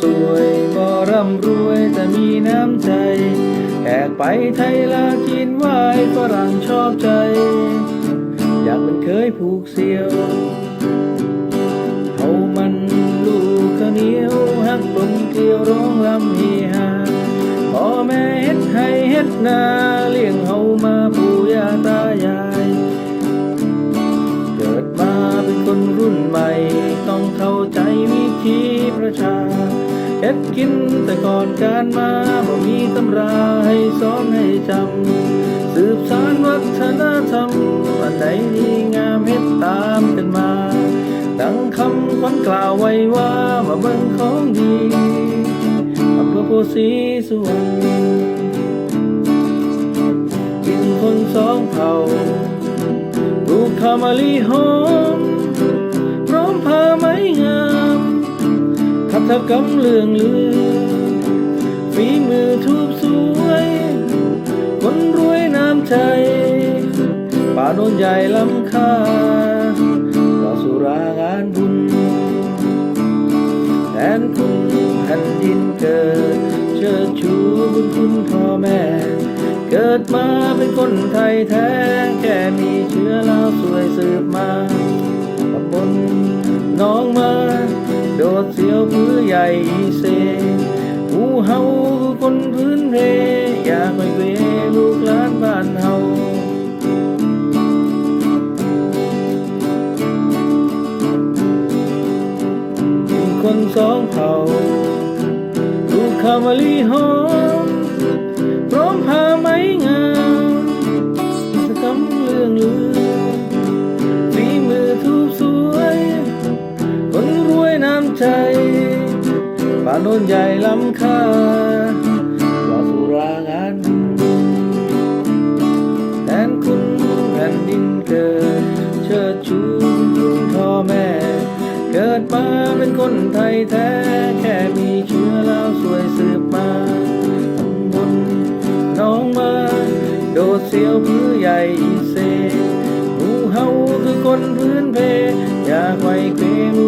สวยบ่ร่ำรวยแต่มีน้ำใจแขกไปไทยลากินวายฝรั่งชอบใจ อยากเป็นเคยผูกเสียวเขามันลูกข้าเหนียวหักลงเกลียวร้องลำเฮฮาพ่อแม่เฮ็ดให้เฮ็ดนา ฮ็ดกินแต่ก่อนการมาบ่มีตำราให้สอนให้จำสืบสานวัฒนธรรมอันใดดีงามเฮ็ดตามกันมา ดังคำขวัญกล่าวไว้ว่ามาเบิ่งของดีอำเภอโพสีสุวรรณกินคนสองเผ่าลูกข้ามะลิหอม ทับกำเลืองลือฝีมือทูบสวย คนรวยน้ำใจ ป่าโนนใหญ่ลำค่าต่อสุรางานบุญแทนคุณแผ่นดินเกิด เชิดชูบุญคุณพ่อแม่ เกิดมาเป็นคนไทยแท้ แค่มีเชื้อลาวสวยสืบมา ดเสียวพื้อใหญ่เซหมูเฮาคือคนพื้นเพอยากไปเวลูกหลานบ้านเฮาเป็นคนสองเผ่าลูกคาวมาลิหอ นนใหญ่ล้ำค่าว่าสุรางานบุญแทนคุณแผ่นดินเกิด เชิดชูคุณพ่อแม่ เกิดมาเป็นคนไทยแท้ แค่มีเชื้อลาวสวยสืบมาตำบลหน้องมา โดดเสียวพื้อใหญ่อีเซหูเฮาคือคนพื้นเพ อยากไว้เคว